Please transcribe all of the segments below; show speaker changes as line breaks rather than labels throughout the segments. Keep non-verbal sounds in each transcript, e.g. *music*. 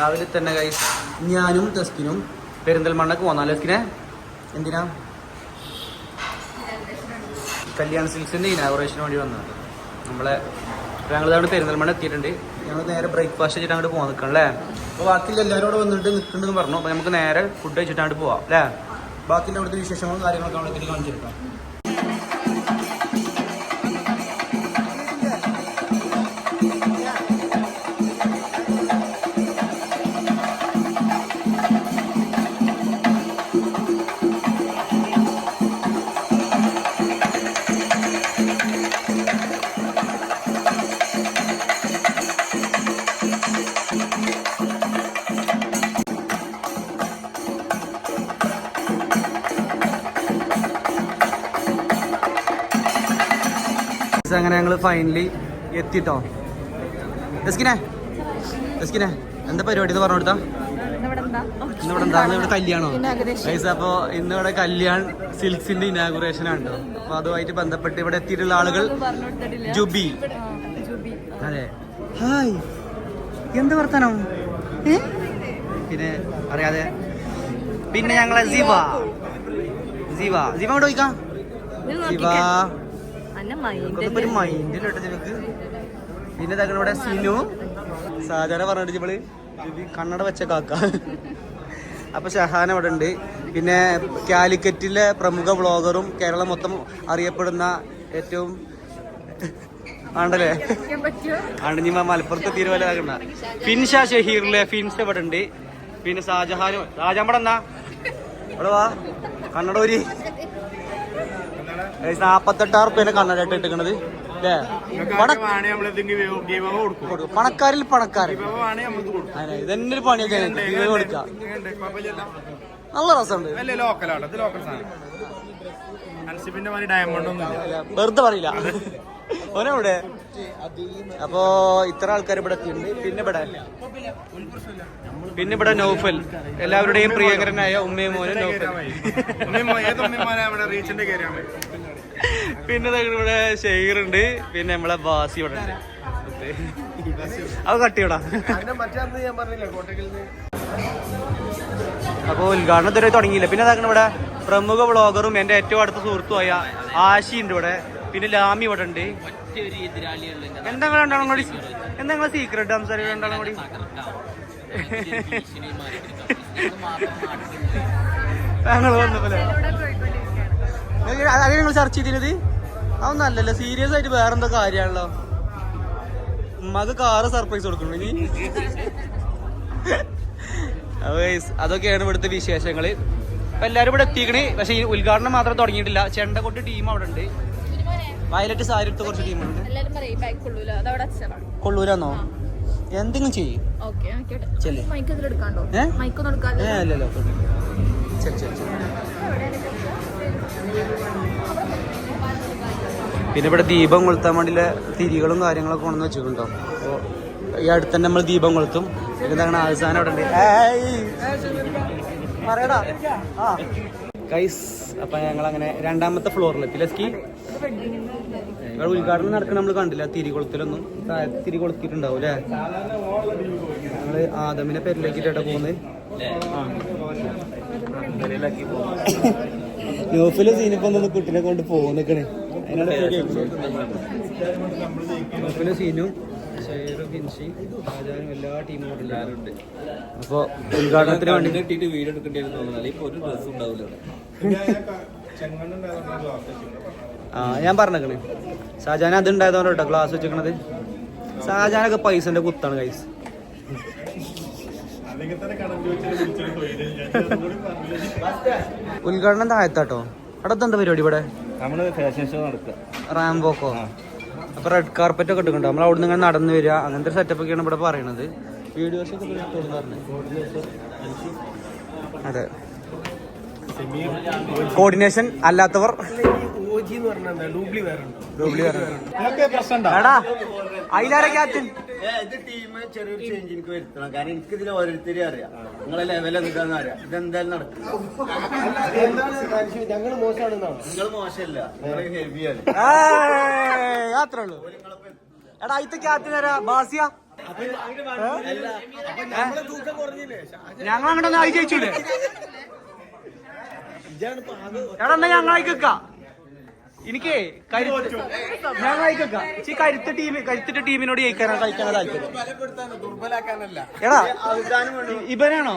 രാവിലെ തന്നെ കൈസ് ഞാനും തസ്കിനും പെരിന്തൽമണ്ണക്ക് പോന്നാ ലെസ്കിനെ എന്തിനാ? കല്യാൺ സിൽസിന്റെ ഇനാഗുറേഷന് വേണ്ടി വന്നത്. നമ്മളെ ഞങ്ങൾ അവിടെ പെരിന്തൽമണ്ണ എത്തിയിട്ടുണ്ട്. ഞങ്ങൾ നേരെ ബ്രേക്ക്ഫാസ്റ്റ് വെച്ചിട്ട് അങ്ങോട്ട് പോകാൻ നിൽക്കണം അല്ലേ? അപ്പോൾ ബാക്കിയുള്ള എല്ലാവരും അവിടെ വന്നിട്ട് നിൽക്കുന്നുണ്ടെന്ന് പറഞ്ഞു. അപ്പോൾ നമുക്ക് നേരെ ഫുഡ് കഴിച്ചിട്ട് അങ്ങോട്ട് പോവാം അല്ലേ? ബാക്കിയുള്ള അവിടുത്തെ വിശേഷങ്ങളും കാര്യങ്ങളൊക്കെ അവിടെ എത്തിയിട്ട് ഫൈനലി എത്തിട്ടോ. എസ്കിനെ എസ്കിനെ എന്താ പരിപാടി എന്ന് പറഞ്ഞു കൊടുത്താ ഇന്നിവിടെ എന്താ ഇവിടെ കല്യാണോ? അപ്പോ ഇന്ന് ഇവിടെ കല്യാൺ സിൽക്സിന്റെ ഇനാഗുറേഷൻ ആണ് കേട്ടോ അപ്പൊ അതുമായിട്ട് ബന്ധപ്പെട്ട് ഇവിടെ എത്തിയിട്ടുള്ള ആളുകൾ ജുബി. അതെ. ഹായ്. എന്ത് വർത്തനം? പിന്നെ അറിയാതെ. പിന്നെ ഞങ്ങളെ ജീവ. ജീവ. ജീവ അങ്ങോട്ട് ചോദിക്കാം ഇപ്പൊ ഒരു മൈൻഡിലോട്ട് നിനക്ക്. പിന്നെ തങ്ങളുടെ സിനു. സാധാരണ പറഞ്ഞിട്ട് ഇവൾ. കണ്ണട വെച്ച കാക്ക. അപ്പൊ ഷഹാൻ അവിടെ ഉണ്ട്. പിന്നെ കാലിക്കറ്റിലെ പ്രമുഖ വ്ളോഗറും കേരളം മൊത്തം അറിയപ്പെടുന്ന ഏറ്റവും ആണ്ടല്ലേ? ആണ്ടിഞ്ഞ മലപ്പുറത്ത് തീരുവല്ലാകണ്ട ഫിൻഷ ഷഹീറിലെ ഫിൻസ് ഇവിടെ ഉണ്ട്. പിന്നെ ഷാജഹാനും ഷാജാൻ ഇവിടെ എന്നാ? ഇവിടെ വാ. കണ്ണട ഒരു നാപ്പത്തെട്ടായിരം റുപ്യാണ് കണ്ണടയിട്ട് എടുക്കണത് അല്ലേ. പണക്കാരിൽ പണക്കാരൻ. അതെ, ഇതന്നെ ഒരു പണിയൊക്കെ കൊടുക്കാം. നല്ല രസമുണ്ട്. വെറുതെ പറയില്ല. ഓനെവിടെ? അപ്പോ ഇത്ര ആൾക്കാർ ഇവിടെ എത്തിയിട്ടുണ്ട്. പിന്നെ ഇവിടെ? പിന്നെ ഇവിടെ നോഫൽ. എല്ലാവരുടെയും പ്രിയകരനായ ഉമ്മയും മോനും നോഫൽ.
പിന്നെ ഇവിടെ റീച്ചിന്റെ ഉണ്ട്
പിന്നെ ദേ ഇവിടെ ഷെയറുണ്ട് പിന്നെ നമ്മളെ ബാസി ഇവിടെ ഉണ്ട്. അത് കട്ടിയോടാ അപ്പോൾ ഉദ്ഘാടനം ഇതുവരെ തുടങ്ങിയില്ല. പിന്നെ അതാണ് ഇവിടെ പ്രമുഖ ബ്ലോഗറും എന്റെ ഏറ്റവും അടുത്ത സുഹൃത്തുമായ ആശി ഉണ്ട് ഇവിടെ. പിന്നെ ലാമി ഇവിടെ ഉണ്ട്. എന്താ രണ്ടാളും കൂടി? എന്താ സീക്രട്ട് സംസാരിക്കും രണ്ടാളും കൂടി? ഞങ്ങൾ വന്നപ്പോലെ അത് ചർച്ച ചെയ്തിരുന്നത്? അതൊന്നും അല്ലല്ലോ സീരിയസ് ആയിട്ട് വേറെന്തോ കാര്യമാണല്ലോ. ഉമ്മക്ക് കാറ് സർപ്രൈസ് കൊടുക്കണം ഇനി. അതൊക്കെയാണ് ഇവിടുത്തെ വിശേഷങ്ങൾ അപ്പൊ എല്ലാരും ഇവിടെ എത്തിക്കണേ. പക്ഷെ ഈ ഉദ്ഘാടനം മാത്രം തുടങ്ങിയിട്ടില്ല. ചെണ്ടകൊട്ട് ടീം അവിടെ ഉണ്ട്. വയലറ്റ് സാരി എടുത്ത കുറച്ച് ടീമുണ്ട് കൊള്ളൂരാന്നോ എന്തെങ്കിലും ചെയ്യും. അല്ലല്ലോ ശരി ശരി പിന്നെ ഇവിടെ ദീപം കൊളുത്താൻ വേണ്ടിയുള്ള തിരികളും കാര്യങ്ങളൊക്കെ കൊണ്ടുവന്ന് വെച്ചിട്ടുണ്ടോ? അപ്പോൾ ഈ അടുത്ത് തന്നെ നമ്മൾ ദീപം കൊളുത്തും. എന്താണ് അവസാനം അവിടെ ഉണ്ട്! പറയടാ. ആ. അപ്പൊ ഞങ്ങൾ അങ്ങനെ രണ്ടാമത്തെ ഫ്ലോറിലെത്തി ലസ്കി ഇവിടെ ഉദ്ഘാടനം നടക്കണ നമ്മൾ കണ്ടില്ല? തിരി കൊളുത്തലൊന്നും താഴത്ത് തിരി കൊളുത്തിട്ടുണ്ടാവും അല്ലേ ഞങ്ങൾ ആദമിനെ പേരിലേക്കിട്ടാ പോകുന്നത് നോഫിലെ സീനിപ്പോ ഒന്ന് കുട്ടിനെ കൊണ്ട് പോന്നിക്കണേ നോഫിലെ സീനും അപ്പൊ ഉദ്ഘാടനത്തിന് വേണ്ടി
വീഡിയോ എടുക്കേണ്ടി തോന്നുന്നു. ഇപ്പൊ ഒരു ഡ്രസ് ഉണ്ടാവില്ല *laughs*
ആ ഞാൻ പറഞ്ഞേക്കണ്. ഷാജാൻ അത് ഉണ്ടായതുകൊണ്ട് കേട്ടോ ഗ്ലാസ് വെച്ചിരിക്കണത് ഷാജാനൊക്കെ പൈസന്റെ കുത്താണ് കൈസ് ഉദ്ഘാടനം താഴത്താട്ടോ. അവിടെ എന്താ പരിപാടി ഇവിടെ?
നമ്മൾ ഫാഷൻ ഷോ നടക്കുക.
റാംബോക്കോ? അപ്പൊ റെഡ് കാർപ്പറ്റ് ഒക്കെ എടുക്കണ്ടോ നമ്മൾ അവിടെ നിന്ന് ഇങ്ങനെ നടന്നു വരിക. അങ്ങനത്തെ സെറ്റപ്പ് ഒക്കെയാണ് ഇവിടെ പറയണത്. വീഡിയോസ് ഒക്കെ അതെ. കോർഡിനേഷൻ അല്ലാത്തവർ? ഞങ്ങളങ്ങനെ. എടാ അതിലാരെ ക്യാപ്റ്റൻ
ഇത് ടീം ചെറിയൊരു ചേഞ്ച് എനിക്ക് വരുത്തണം. കാരണം എനിക്ക് ഇതിൽ ഓരോരുത്തരെയും അറിയാം. നിങ്ങളെ ലെവൽ എന്താന്ന് അറിയാം. ഇതെന്തായാലും നടക്കും.
ഞങ്ങൾ മോശമാണെന്നാണ്?
നിങ്ങൾ മോശമല്ല. നിങ്ങൾ ഹെവിയാണ്
അത്രേ ഉള്ളൂ. എടാ ക്യാപ്റ്റൻ ആരാ? ബാസിയ? ഞങ്ങൾ അങ്ങോട്ടൊന്നും എടാ എന്നാ ഞങ്ങൾ അയക്കുക എനിക്ക് കരുത്ത് ഈ കരുത്ത് ടീം കരുത്തിട്ട ടീമിനോട് ജയിക്കാനാണ് കളിക്കാനാണ് താല്പര്യം. എടാ ഇവനാണോ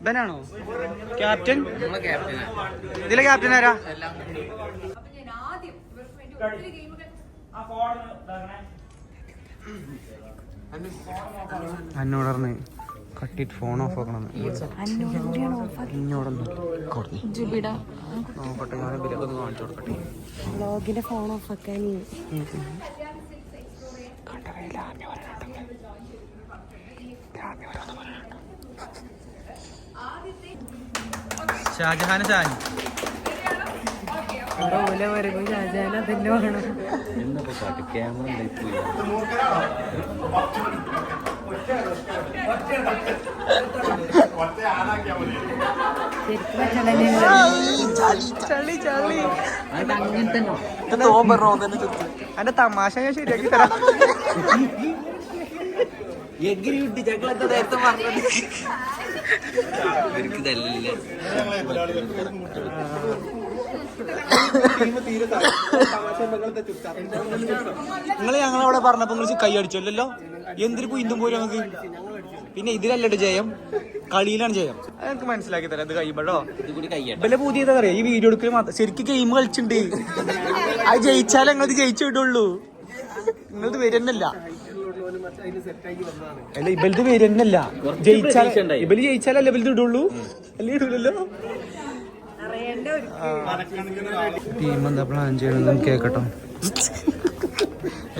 ഇവനാണോ ക്യാപ്റ്റൻ? ഇതിലെ ക്യാപ്റ്റൻ ആരാ? അന്നോടർന്ന്. കട്ടിട്ട് ഫോൺ ഓഫ് ആക്കണം
ജുബിട
നോക്കട്ടെ ഞാൻ ഇവരൊക്കെ ഒന്ന് കാണിച്ചു കൊടുക്കട്ടെ.
വ്ളോഗിന്റെ ഫോൺ ഓഫ് ആക്കാൻ
ഷാജഹാൻ ഷാൻ
ഓല വരവും രാജാന തന്നെ വേണം ശരിക്കും
അന്റെ തമാശ ഞാൻ ശരിയാക്കി തരാം
എഗ്രി വിട്ട് ഞങ്ങളെന്താ നേരത്തെ പറഞ്ഞത്
നിങ്ങൾ ഞങ്ങളവിടെ പറഞ്ഞപ്പോ നിങ്ങൾ കൈ അടിച്ചല്ലോ എന്തിനു കുയിന്തും പോലും നമുക്ക് പിന്നെ ഇതിലല്ലേ ജയം. കളിയിലാണ് ജയം. അത് എനിക്ക് മനസ്സിലാക്കി തരാം. ഇത് കഴിയുമ്പോഴോ?
ഇതുകൂടി
പുതിയ പുതിയത് ഈ വീഡിയോ എടുക്കൽ മാത്രം ശരിക്കും ഗെയിം കളിച്ചിട്ടുണ്ട് അത് ജയിച്ചാലേ ഞങ്ങളത് ജയിച്ചു വിടുള്ളൂ. നിങ്ങളത് വരുന്നല്ല. അല്ല ഇബലത് വരുന്നല്ല. ജയിച്ചാൽ ഇബൽ ജയിച്ചാലല്ലേ ഇബലത് ഇടുള്ളൂ? അല്ലേ ഇടൂലല്ലോ? ടീം എന്താ പ്ലാൻ ചെയ്യണമെന്ന് കേക്കട്ടോ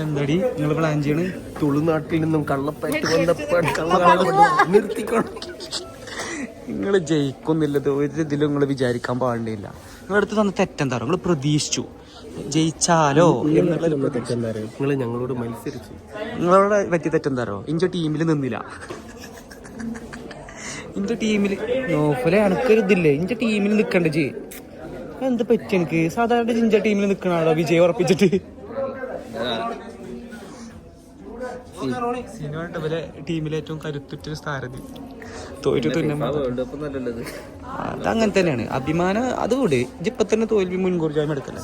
എന്താടി നിങ്ങൾ പ്ലാൻ ചെയ്യണേ?
തുളുനാട്ടിൽ നിന്നും കള്ളപ്പയറ്റ് വന്നപ്പോൾ നിർത്തിക്കണം.
നിങ്ങൾ ജയിക്കുന്നില്ലത് ഒരു ഇതിലും നിങ്ങൾ വിചാരിക്കാൻ പാടില്ല. നിങ്ങളടുത്ത് തന്ന തെറ്റെന്താ നിങ്ങൾ പ്രതീക്ഷിച്ചു. ജയിച്ചാലോ? എന്നുള്ള
നിങ്ങൾ ഞങ്ങളോട് മത്സരിച്ചു.
നിങ്ങളോട് പറ്റിയ തെറ്റെന്താറോ ഇഞ്ചോ ടീമിൽ നിന്നില്ല. ഇഞ്ച ടീമിൽ നോഫലെ എനക്കൊരു ഇതില്ലേ ടീമിൽ നിക്കണ്ട ജി എന്ത് പറ്റി എനിക്ക്? സാധാരണ ജിഞ്ച ടീമിൽ നിക്കണാണോ വിജയം ഉറപ്പിച്ചിട്ട്. ടീമിലെ ഏറ്റവും കരുത്തുറ്റൊരു തോറ്റു
നല്ലത്.
അതങ്ങനെ തന്നെയാണ്. അഭിമാനം അതുകൂടി ഇപ്പൊ തന്നെ തോൽവി മുൻകൂർ ജാമ്യം എടുക്കല്ലേ?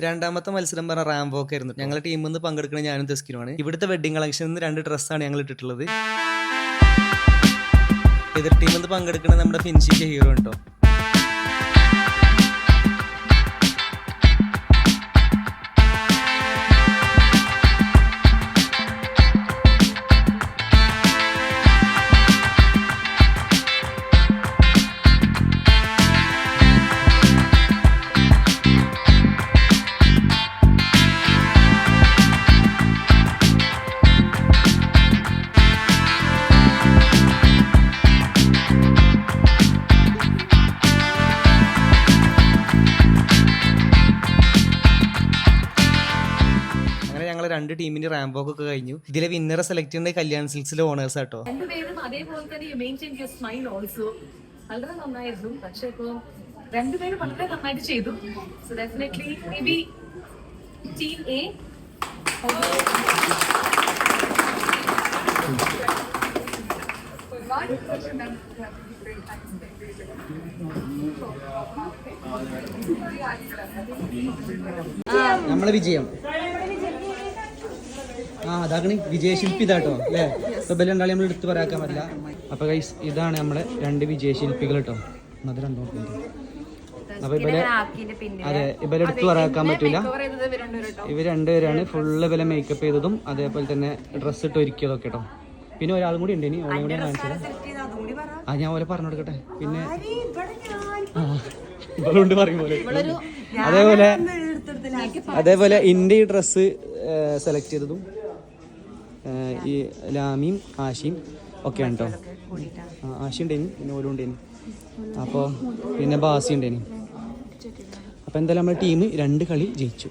രണ്ടാമത്തെ മത്സരം പറഞ്ഞ റാംബോക്ക് ആയിരുന്നു. ഞങ്ങളുടെ ടീമിൽ നിന്ന് പങ്കെടുക്കുന്ന ഞാനും തെസ്കിനുമാണ്. ഇവിടുത്തെ വെഡിങ് കളക്ഷനിൽ നിന്ന് രണ്ട് ഡ്രസ്സാണ് ഞങ്ങൾ ഇട്ടിട്ടുള്ളത്. എതിർ ടീമിൽ നിന്ന് പങ്കെടുക്കുന്ന നമ്മുടെ ഫിനിഷിംഗ് ഹീറോ കേട്ടോ ടീമിന്റെ റാംബോക്ക് ഒക്കെ കഴിഞ്ഞു. ഇതിലെ വിന്നറെ സെലക്ട് ചെയ്യുന്ന കല്യാൺ സിൽക്സിലെ ഓണേഴ്സ് ആട്ടോ.
രണ്ടുപേരും അതേപോലെ തന്നെ മെയിന്റെയിൻ യുവർ സ്മൈൽ ഓൾസോ വളരെ നന്നായിരുന്നു. പക്ഷെ ഇപ്പോൾ രണ്ടുപേരും വളരെ നന്നായിട്ട് ചെയ്തു. So definitely may be team A
നമ്മളെ വിജയം. ആ അതാകണി വിജയശില്പി ഇതാട്ടോ അല്ലേ? ഇപ്പൊ ബലം ഉണ്ടാളി നമ്മൾ എടുത്തു പറയാക്കാൻ പറ്റില്ല. അപ്പൊ ഗൈസ് ഇതാണ് നമ്മുടെ രണ്ട് വിജയശില്പികൾ കേട്ടോ അത് രണ്ടോ അപ്പൊ ഇവരെ അതെ ഇവരെ എടുത്തു പറയാക്കാൻ പറ്റില്ല ഇവർ രണ്ടുപേരാണ് ഫുള്ള് വില മേക്കപ്പ് ചെയ്തതും അതേപോലെ തന്നെ ഡ്രസ്സ് ഇട്ട് ഒരുക്കിയതൊക്കെ കേട്ടോ പിന്നെ ഒരാളും കൂടി ഉണ്ട് ഇനി ഓളെ കൂടി കാണിച്ചത് ആ ഞാൻ ഓലെ പറഞ്ഞു കൊടുക്കട്ടെ. പിന്നെ ഇവളുണ്ട് പറയും പോലെ അതേപോലെ അതേപോലെ ഇന്ത്യ ഈ ഡ്രസ്സ് സെലക്ട് ചെയ്തതും ഈ ലാമിയും ആശിയും ഒക്കെ ഉണ്ടോ? കേട്ടോ ആശി ഉണ്ടേനി പിന്നെ ഓലും ഉണ്ടേനി. അപ്പോൾ പിന്നെ ബാസി ഉണ്ടേനി. അപ്പോൾ എന്തായാലും നമ്മുടെ ടീം രണ്ട് കളി ജയിച്ചു?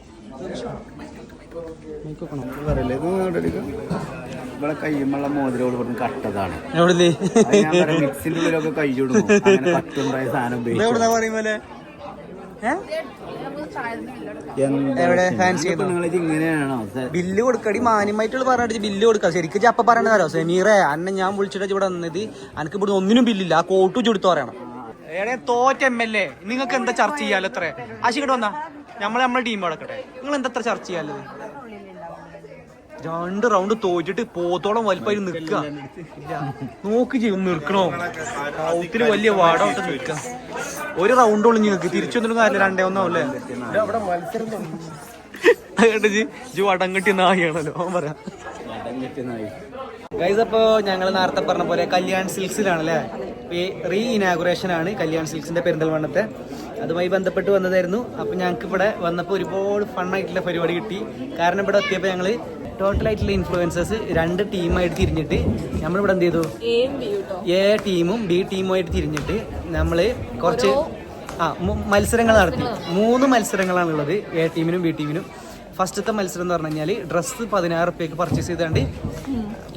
ഇവിടെ കയ്യുമുള്ള മോതിരോട് കട്ടതാണ്.
എവിടുന്ന്?
ഞാൻ പറയാം, മിക്സിന്റെ ഉള്ളിലൊക്കെ കൈ ചൂടും അങ്ങനെ കട്ടുണ്ടായ സാധനം
ഇതെവിടുന്നാ പറയും പോലെ ഏ എവിടെ? ഫാൻസി
ഇങ്ങനെയാണോ?
ബില്ല് കൊടുക്കടി മാന്യമായിട്ടുള്ള പറഞ്ഞിട്ട് ബില്ല് കൊടുക്കാം. ശരിക്കും ചപ്പ അപ്പൊ പറയണതാരോ സെമീറെ അന്നെ ഞാൻ വിളിച്ചിട്ട് ഇവിടെ വന്നത്. അനക്ക് ഇവിടെ ഒന്നിനും ബില്ലില്ല. ആ കോട്ട് ചുടുത്തു പറയണം. ഏടെ തോറ്റ എം എൽ എ നിങ്ങൾക്ക് എന്താ ചർച്ച ചെയ്യാലോ അത്രേ ആശിക്കട്ടെ വന്നാ. നമ്മളെ നമ്മളെ ടീം അടക്കട്ടെ നിങ്ങൾ എന്താ ചർച്ച ചെയ്യാലോ രണ്ട് റൗണ്ട് തോറ്റിട്ട് പോത്തോളം വലിപ്പായി നിക്ക നോക്ക് ചെയ്യും നിൽക്കണോ? ഔത്തിന് വലിയ വാടോട്ട് നിൽക്ക ഒരു റൗണ്ട് ഉള്ളു നിങ്ങൾക്ക്. തിരിച്ചൊന്നും കാര്യമില്ല. രണ്ടേ
ഒന്നാവല്ലേ.
അതുകൊണ്ട് ജി ജി വടം നായിയാണല്ലോ ഓൻ പറയാ. ഗൈസ് അപ്പോ ഞങ്ങൾ നേരത്തെ പറഞ്ഞ പോലെ കല്യാൺ സിൽക്സിലാണല്ലേ? ഈ റീ ഇനാഗുറേഷൻ ആണ് കല്യാൺ സിൽക്സിന്റെ പെരിന്തൽമണ്ണത്തെ. അതുമായി ബന്ധപ്പെട്ട് വന്നതായിരുന്നു. അപ്പൊ ഞങ്ങൾക്ക് ഇവിടെ വന്നപ്പോൾ ഒരുപാട് ഫണ്ണായിട്ടുള്ള പരിപാടി കിട്ടി. കാരണം ഇവിടെ എത്തിയപ്പോൾ ഞങ്ങൾ ടോട്ടൽ ആയിട്ടുള്ള ഇൻഫ്ലുവൻസേഴ്സ് രണ്ട് ടീമായിട്ട് തിരിഞ്ഞിട്ട് നമ്മളിവിടെ എന്ത് ചെയ്തു? എ ടീമും ബി ടീമുമായിട്ട് തിരിഞ്ഞിട്ട് നമ്മൾ കുറച്ച് ആ മത്സരങ്ങൾ നടത്തി. മൂന്ന് മത്സരങ്ങളാണുള്ളത് എ ടീമിനും ബി ടീമിനും ഫസ്റ്റത്തെ മത്സരം എന്ന് പറഞ്ഞു കഴിഞ്ഞാൽ ഡ്രസ്സ് പതിനാറ് റുപ്യക്ക് പർച്ചേസ് ചെയ്താണ്ട്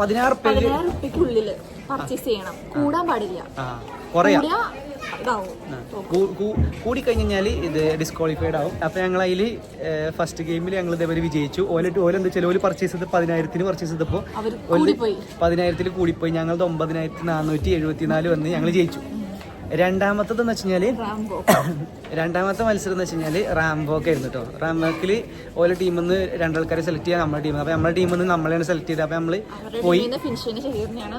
പതിനായിരം റുപ്യക്കുള്ളിൽ പർച്ചേസ് ചെയ്യണം. കൂടാൻ പാടില്ല.
കുറയാ. കൂടി കഴിഞ്ഞാൽ ഇത് ഡിസ്ക്വാളിഫൈഡ് ആവും. അപ്പൊ ഞങ്ങൾ അതിൽ ഫസ്റ്റ് ഗെയിമിൽ ഞങ്ങൾ ഇതേപോലെ വിജയിച്ചു. ഓലിട്ട് ഓലെന്ത് വെച്ചാൽ ഓൽ പർച്ചേസ് ചെയ്ത് പതിനായിരത്തിന് പർച്ചേസ് ചെയ്തപ്പോൾ പതിനായിരത്തിൽ കൂടിപ്പോയി. ഞങ്ങൾ ഒമ്പതിനായിരത്തി നാനൂറ്റി എഴുപത്തിനാല് വന്ന് ഞങ്ങൾ ജയിച്ചു. രണ്ടാമത്തത് എന്ന് വെച്ച്
കഴിഞ്ഞാൽ
രണ്ടാമത്തെ മത്സരം എന്ന് വെച്ച് കഴിഞ്ഞാൽ റാംബോക്ക് ആയിരുന്നു കേട്ടോ റാംബോക്കിൽ ഓരോ ടീമിൽ നിന്ന് രണ്ടാൾക്കാരെ സെലക്ട് ചെയ്യാൻ നമ്മുടെ ടീം അപ്പൊ നമ്മുടെ ടീമിൽ നിന്ന് നമ്മളെയാണ് സെലക്ട് ചെയ്തത്. അപ്പൊ
നമ്മൾ
പോയി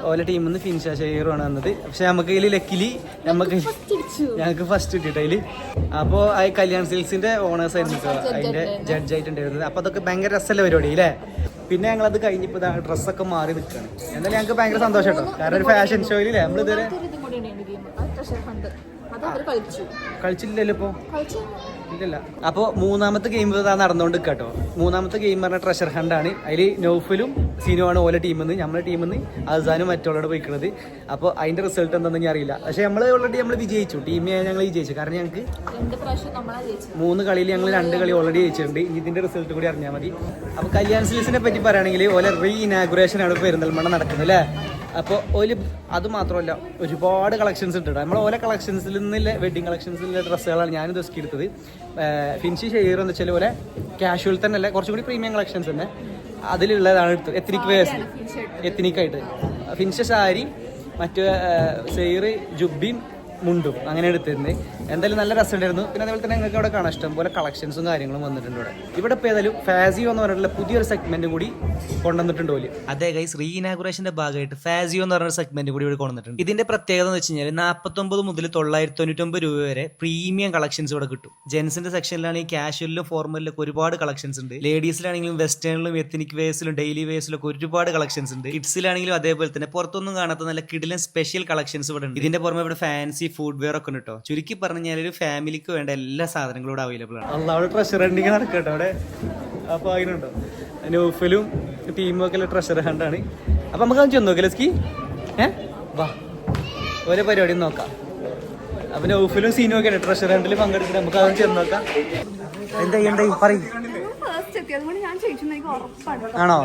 ഓരോ ടീമിൽ നിന്ന് ഫിൻഷ ഷെയറുമാണ് വന്നത്. പക്ഷെ നമുക്ക് ഇതിൽ ലക്കിലി നമുക്ക് ഞങ്ങൾക്ക് ഫസ്റ്റ് കിട്ടിയിട്ടതിൽ അപ്പോൾ ആ കല്യാൺ സിൽസിന്റെ ഓണേഴ്സ് ആയിരുന്നു കേട്ടോ അതിന്റെ ജഡ്ജ് ആയിട്ടുണ്ടായിരുന്നത് അപ്പൊ അതൊക്കെ ഭയങ്കര രസമല്ലേ പരിപാടി അല്ലേ? പിന്നെ ഞങ്ങൾ ഞങ്ങളത് കഴിഞ്ഞപ്പോൾ ഡ്രസ്സൊക്കെ മാറി നിൽക്കുകയാണ് എന്നാലും ഞങ്ങൾക്ക് ഭയങ്കര സന്തോഷം കേട്ടോ കാരണം ഒരു ഫാഷൻ ഷോയിലേ നമ്മൾ
ട്രഷർ ഫണ്ട് അത് അവർ കളിച്ചു
കളിച്ചില്ലല്ലോ
ഇപ്പോ?
ഇല്ലല്ല. അപ്പോൾ മൂന്നാമത്തെ ഗെയിം ഇതാ നടന്നുകൊണ്ട് കേട്ടോ മൂന്നാമത്തെ ഗെയിം പറഞ്ഞ ട്രഷർ ഹണ്ട് ആണ്. അതിൽ നൗഫലും ആണ് ഓല ടീമിൽ നിന്ന് നമ്മുടെ ടീമിൽ നിന്ന് അസാനും മറ്റുള്ളവരോട് പോയിക്കുന്നത് അപ്പോൾ അതിന്റെ റിസൾട്ട് എന്താണെന്ന് ഞാൻ അറിയില്ല. പക്ഷേ നമ്മൾ ഓൾറെഡി നമ്മൾ വിജയിച്ചു. ടീമിനെ ഞങ്ങൾ വിജയിച്ചു. കാരണം ഞങ്ങൾക്ക് മൂന്ന് കളിയിൽ ഞങ്ങൾ രണ്ട് കളി ഓൾറെഡി ജയിച്ചിട്ടുണ്ട്. ഇനി ഇതിന്റെ റിസൾട്ട് കൂടി അറിഞ്ഞാൽ മതി. അപ്പോൾ കല്യാൺ സിൽസിനെ പറ്റി പറയുകയാണെങ്കിൽ ഓല റീ ഇനാഗുറേഷൻ ആണ് പെരുന്തൽമണ്ണ നടക്കുന്നത് അല്ലേ? അപ്പോൾ ഒരു അത് മാത്രമല്ല ഒരുപാട് കളക്ഷൻസ് ഉണ്ട് നമ്മൾ ഓരോ കളക്ഷൻസിൽ നിന്നുള്ള വെഡിങ് കളക്ഷൻസിലെ ഡ്രസ്സുകളാണ് ഞാൻ ദിവസം എടുത്തത് ഫിൻഷി ഷെയർ എന്ന് വെച്ചാൽ പോലെ കാഷ്വൽ തന്നെ അല്ല കുറച്ചും കൂടി പ്രീമിയം കളക്ഷൻസ് തന്നെ അതിലുള്ളതാണ് എടുത്തത് എത്തിനിക് വേഴ്സ് എത്തിനിക്കായിട്ട് ഫിൻഷ സാരി മറ്റു സെയർ ജുബിയും മുണ്ടും അങ്ങനെ എടുത്തിരുന്നത് എന്തായാലും നല്ല രസമുണ്ടായിരുന്നു. പിന്നെ അതേപോലെ തന്നെ നിങ്ങൾക്ക് അവിടെ കാണാൻ ഇഷ്ടം പോലെ കളക്ഷൻസും കാര്യങ്ങളും വന്നിട്ടുണ്ട് ഇവിടെ. ഇവിടെ ഇപ്പോൾ ഏതായാലും ഫാസിയോ എന്ന് പറഞ്ഞിട്ടുള്ള പുതിയൊരു സെഗ്മെന്റ് കൂടി കൊണ്ടുവന്നിട്ടുണ്ട് ഓൽ. അതെ ഗൈസ് റീ ഇനാഗുറേഷന്റെ ഭാഗമായിട്ട് ഫാസിയോ എന്ന് പറഞ്ഞ സെഗ്മെന്റ് കൂടി ഇവിടെ കൊണ്ടുവന്നിട്ടുണ്ട്. ഇതിന്റെ പ്രത്യേകത എന്ന് വെച്ച് കഴിഞ്ഞാൽ നാൽപ്പത്തൊമ്പത് മുതൽ തൊള്ളായിരത്തി തൊണ്ണൂറ്റൊമ്പത് രൂപ വരെ പ്രീമിയം കളക്ഷൻസ് ഇവിടെ കിട്ടും. ജെൻസിന്റെ സെക്ഷനിലാണ് ഈ കാഷ്വലിലും ഫോർമലിലും ഒരുപാട് കളക്ഷൻസ് ഉണ്ട്. ലേഡീസിലാണെങ്കിലും വെസ്റ്റേണിലും എത്തനിക് വേസിലും ഡെയിലി വേസിലും ഒക്കെ ഒരുപാട് കളക്ഷൻസ് ഉണ്ട്. കിഡ്സിലാണെങ്കിലും അതേപോലെ തന്നെ പുറത്തൊന്നും കാണാത്ത നല്ല കിടിലൻ സ്പെഷ്യൽ കളക്ഷൻസ് ഇവിടെ ഉണ്ട്. ഇതിന്റെ പുറമെ ഇവിടെ ഫാൻസി ഫുഡ് വെയർ ഒക്കെ ഉണ്ട് കേട്ടോ ചുരുക്കി പറഞ്ഞു ഒരു ഫാമിലിക്ക് വേണ്ട എല്ലാ സാധനങ്ങളും ഇവിടെ അവൈലബിൾ ആണ്. അവിടെ ട്രഷർ ഹണ്ടിങ് നടക്കട്ടോ അവിടെ. അപ്പൊ അതിനുണ്ടോ? നൂഫലും ടീമും ഒക്കെ ട്രഷർ ഹണ്ടാണ് അപ്പൊ നമുക്ക് അത് ചെന്ന് നോക്കാം ലസ്കി. ഏ? വാ. ഓരോ പരിപാടി നോക്കാം. അപ്പൊ നൗഫലും സീനും ഒക്കെ ട്രഷർ ഹണ്ടിൽ പങ്കെടുത്തിട്ട് നമുക്ക് അത് ചെന്ന് നോക്കാം. എന്താ ചെയ്യണ്ടേ പറയും.
ഫസ്റ്റ് എത്തി. അതുകൊണ്ട് ഞാൻ ചോദിച്ചു ഉറപ്പാണ്.
ആണോ?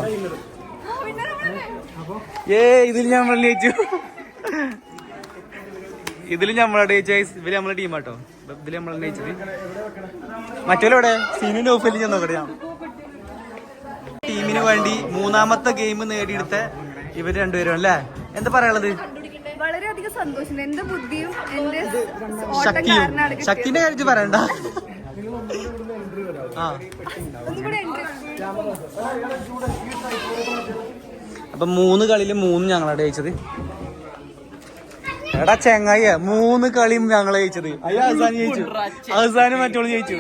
ഏ ഇതിൽ ഞാൻ ജയിച്ചു ഇതിൽ നമ്മളെ ഇവർ നമ്മളെ ടീമാട്ടോ ഇതിൽ നമ്മൾ നമ്മളെ മറ്റോലെവിടെ സീനിന്റെ നോഫലും ഞാൻ നോക്കട്ടെ ഞാൻ ടീമിന് വേണ്ടി മൂന്നാമത്തെ ഗെയിം നേടിയെടുത്ത ഇവർ രണ്ടുപേരും അല്ലേ? എന്താ പറയാനുള്ളത്?
വളരെയധികം സന്തോഷം. എന്റെ ബുദ്ധിയും എന്റെ
ശക്തിന്റെ കാര്യത്തിൽ പറയണ്ട. അപ്പൊ മൂന്ന് കളിയിൽ മൂന്ന് ഞങ്ങളാണ് ജയിച്ചത്. എടാ ചെങ്ങായ മൂന്ന് കളിയും ഞങ്ങൾ ജയിച്ചത്. അയ്യോ അവസാനം ജയിച്ചു. അവസാനം മറ്റോൾ ജയിച്ചു.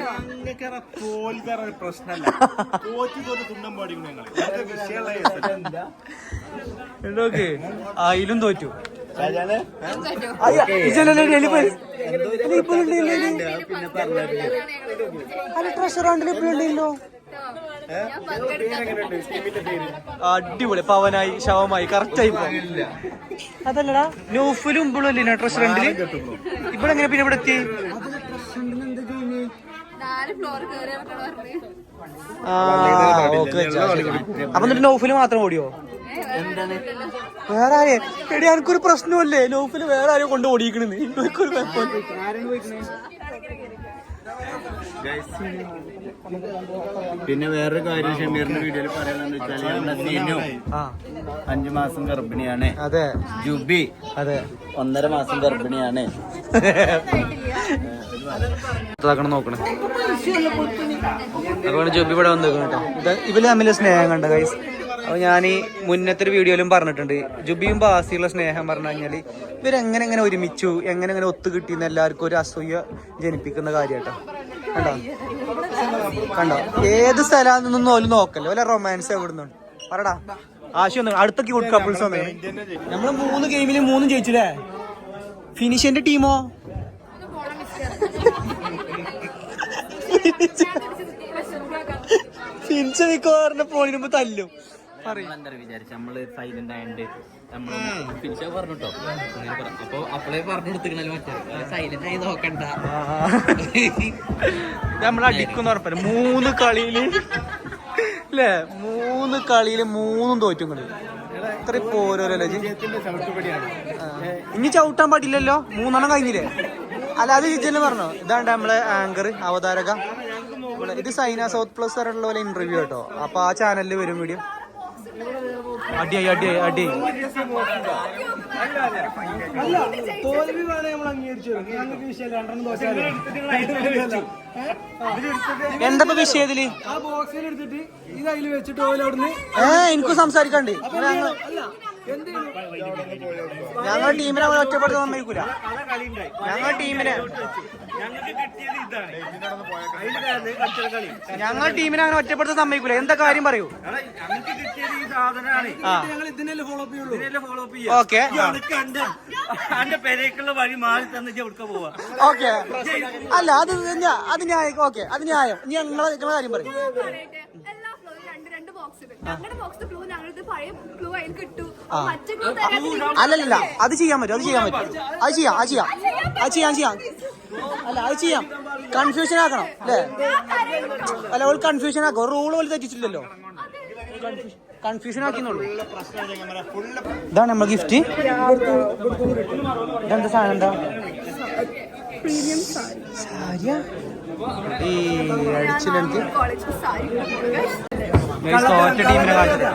നോക്ക് അതിലും തോറ്റു അല്ല, treasure റൗണ്ടിൽ ഇപ്പഴുണ്ടല്ലോ. അടിപൊളി പവനായി ശവമായി കറക്റ്റ് ആയി അതല്ലടാ നൂഫിലും ഇമ്പോഴും അല്ലേ ഹണ്ടിൽ ഇവിടെ എങ്ങനെ പിന്നെ ഇവിടെ എത്തി അപ്പൊ എന്നിട്ട് നൗഫിൽ മാത്രം ഓടിയോ? വേറെ ആരെ എടി എനിക്കൊരു പ്രശ്നമല്ലേ നൗഫിൽ വേറെ ആരെയും കൊണ്ട് ഓടിക്കണെന്ന് എനിക്കൊരു കുഴപ്പമില്ല
പിന്നെ വേറൊരു കാര്യം ഷമീറിന്റെ വീഡിയോയിൽ പറയാനെന്ന് വെച്ചാൽ നമ്മുടെ സീനു അഞ്ചു മാസം ഗർഭിണിയാണ്.
അതെ.
ജുബി
അതെ.
ഒന്നര മാസം ഗർഭിണിയാണ്.
നോക്കണേ. അതുകൊണ്ട് ജോബി ഇവിടെ വന്ന് കേട്ടോ. ഇത് ഇവർ തമ്മിൽ സ്നേഹം കണ്ട ഗൈസ് അപ്പൊ ഞാൻ ഈ മുന്നത്തെ ഒരു വീഡിയോയിലും പറഞ്ഞിട്ടുണ്ട്. ജുബിയും ബാസിയുള്ള സ്നേഹം പറഞ്ഞു കഴിഞ്ഞാൽ ഇവരെങ്ങനെ എങ്ങനെ ഒരുമിച്ചു എങ്ങനെ എങ്ങനെ ഒത്തു കിട്ടിയെന്ന് എല്ലാവർക്കും ഒരു അസൂയ ജനിപ്പിക്കുന്ന കാര്യട്ടോ. കണ്ടോ? കണ്ടോ? ഏത് സ്ഥലമാണെന്നൊന്നും ഓൽ നോക്കല്ലോ? ഓല റൊമാൻസ് എവിടുന്നുണ്ട്? പറടാ. ആശയം ഒന്നും അടുത്ത ക്യൂട്ട് കപ്പിൾസ് വന്നു. നമ്മൾ മൂന്ന് ഗെയിമിൽ മൂന്നും ജയിച്ചില്ലേ? ഫിനിഷിന്റെ ടീമോ ഫിനിഷ് മിക്കവാറിന്റെ തല്ലും.
വിചാരിച്ച? നമ്മൾ സൈലന്റ് ആയണ്ട് നമ്മൾ ഫിനിഷ് പറഞ്ഞിട്ടോ. അപ്പൊ അപ്പളേ പറഞ്ഞു കൊടുത്തിക്കണല്ലോ മറ്റേ. സൈലന്റ് ആയി നോക്കണ്ട.
നമ്മൾ അടിക്കുന്ന ഉറപ്പല്ല മൂന്ന് കളിയിൽ അല്ലേ മൂന്ന് കളിയിൽ മൂന്നും തോറ്റും കളി ഇത്ര പോരോരല്ലേ? ഇനി ചവിട്ടാൻ പാടില്ലല്ലോ? മൂന്നെണ്ണം കഴിഞ്ഞില്ലേ? അല്ല അത് ജിജന് പറഞ്ഞോ? ഇതാണ്ട് നമ്മളെ ആങ്കർ അവതാരക. ഇത് സൈന സൗത്ത് പ്ലസ് ഉള്ള പോലെ ഇന്റർവ്യൂ കേട്ടോ അപ്പൊ ആ ചാനലിൽ വരും വീഡിയോ അടിയായി അടിയായി അടിയായി.
തോൽവി വേണേ നമ്മൾ അംഗീകരിച്ചു. ഞങ്ങൾക്ക് വിഷയം രണ്ടെണ്ണം ദോശ
എന്താ വിഷയം വിഷയത്തിൽ
ആ ബോക്സിൽ എടുത്തിട്ട് ഇത് അതിൽ വെച്ചിട്ട് ഓയിൽ അവിടുന്ന്
ഏ എനിക്കും സംസാരിക്കണ്ടേ. ഞങ്ങൾ ടീമിനെ ഒറ്റപ്പെടുത്താൻ സമ്മതിക്കൂല. ഞങ്ങൾ ടീമിനെ
ഞങ്ങൾക്ക് കിട്ടിയത് ഇതാണ്.
ഞങ്ങൾ ടീമിനെ അങ്ങനെ ഒറ്റപ്പെടുത്താൻ സമ്മതിക്കൂല. എന്താ കാര്യം പറയൂ?
ഞങ്ങൾക്ക് കിട്ടിയത് ഈ സാധനമാണ്.
ആ.
ഞങ്ങൾ ഇതിനല്ലേ ഫോളോ അപ്പ് ചെയ്യുള്ളൂ.
ഇതിനെല്ലാം ഫോളോ അപ്പ് ചെയ്യാം
ഓക്കെ
അന്റെ പെരേക്കുള്ള വഴി മാറി തന്നെ എവിടുക്ക പോവാ?
ഓക്കെ അല്ല അത് ഞാ- അത് ന്യായം. ഓക്കെ അത് ന്യായം. ഇനി ഞങ്ങളെ നിങ്ങളെ കാര്യം പറയും.
പറയട്ടെ,
അല്ലല്ല അത് ചെയ്യാൻ പറ്റും അത് ചെയ്യാൻ പറ്റും. അത് ചെയ്യാം അത് ചെയ്യാം. അത് ചെയ്യാം ചെയ്യാം. അല്ല അത് ചെയ്യാം. കൺഫ്യൂഷൻ ആക്കണം അല്ലേ? അല്ല ഓൾ കൺഫ്യൂഷൻ ആക്കും. റൂൾ പോലെ തെറ്റിച്ചില്ലല്ലോ കൺഫ്യൂഷൻ ആക്കിന്നുള്ളൂ ഇതാണ് നമ്മൾ ഗിഫ്റ്റ് ഇതെന്താ സാധനം എന്താ? സാരിയാ? ഈ അടിച്ചില്ല തോറ്റ ടീമിനെ കാണിച്ചത്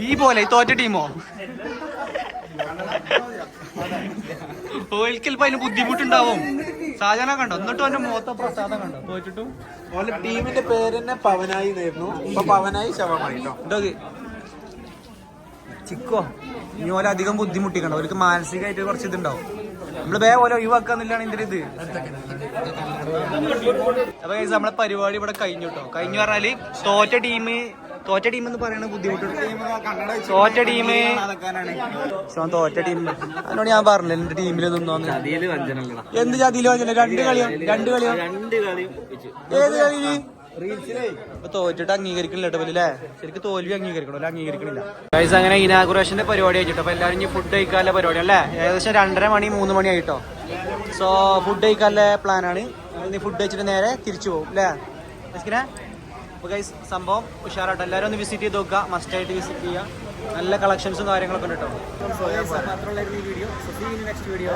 ബി പോലെ ഈ തോറ്റ ടീമോ? തോൽക്കൽ അതിന് ബുദ്ധിമുട്ടുണ്ടാവും. സാജന കണ്ടോ? എന്നിട്ടും അവന്റെ മുഖത്തെ പ്രസാദം കണ്ടോ? തോറ്റിട്ടും?
ഓലെ ടീമിന്റെ പേര് തന്നെ പവനായി നേരുന്നു. ഇപ്പൊ പവനായി ശവമായി
ഇതൊക്കെ ചിക്കോ ഇനി ഓല അധികം ബുദ്ധിമുട്ടിക്കണ്ട. അവർക്ക് മാനസികമായിട്ട് കുറച്ച് ഇതുണ്ടാവും. നമ്മൾ വേ പോലെ ഒഴിവാക്കാന്നില്ലാണ് ഇതിന്റെ ഇത്. അപ്പൊ നമ്മളെ പരിപാടി ഇവിടെ കഴിഞ്ഞു കേട്ടോ കഴിഞ്ഞു പറഞ്ഞാൽ തോറ്റ ടീം തോറ്റ ടീം എന്ന് പറയുന്നത് ബുദ്ധിമുട്ടുണ്ട് തോറ്റ ടീം തോറ്റ ടീം അതിനോട് ഞാൻ പറഞ്ഞില്ല എന്റെ ടീമിൽ നിന്നോന്ന്. എന്ത് ജാതിയിൽ വഞ്ചന? രണ്ട് കളിയോ? രണ്ട് കളിയോ?
രണ്ട് കളിയോ വെച്ചു
ഏത് കളി തോറ്റിട്ട് അംഗീകരിക്കണില്ല അല്ലേ? ശരിക്കും തോൽവി അംഗീകരിക്കണോ? അല്ല അംഗീകരിക്കണില്ല. ഗൈസ് അങ്ങനെ ഇനാഗുറേഷന്റെ പരിപാടി ആയിട്ടോ? അപ്പൊ എല്ലാവരും ഇനി ഫുഡ് കഴിക്കാനുള്ള പരിപാടി അല്ലേ? ഏകദേശം രണ്ടര മണി മൂന്ന് മണി ആയിട്ടോ? സോ ഫുഡ് കഴിക്കാനുള്ള പ്ലാനാണ് ഇനി ഫുഡ് കഴിച്ചിട്ട് നേരെ തിരിച്ചു പോകും അല്ലേ? ജസ്കിനെ അപ്പൊ ഗൈസ് സംഭവം ഉഷാറായിട്ടോ എല്ലാവരും ഒന്ന് വിസിറ്റ് ചെയ്ത് നോക്കുക. മസ്റ്റ് ആയിട്ട് വിസിറ്റ് ചെയ്യുക. നല്ല കളക്ഷൻസും കാര്യങ്ങളൊക്കെ ഉണ്ട് കേട്ടോ. ഈ വീഡിയോ നെക്സ്റ്റ് വീഡിയോ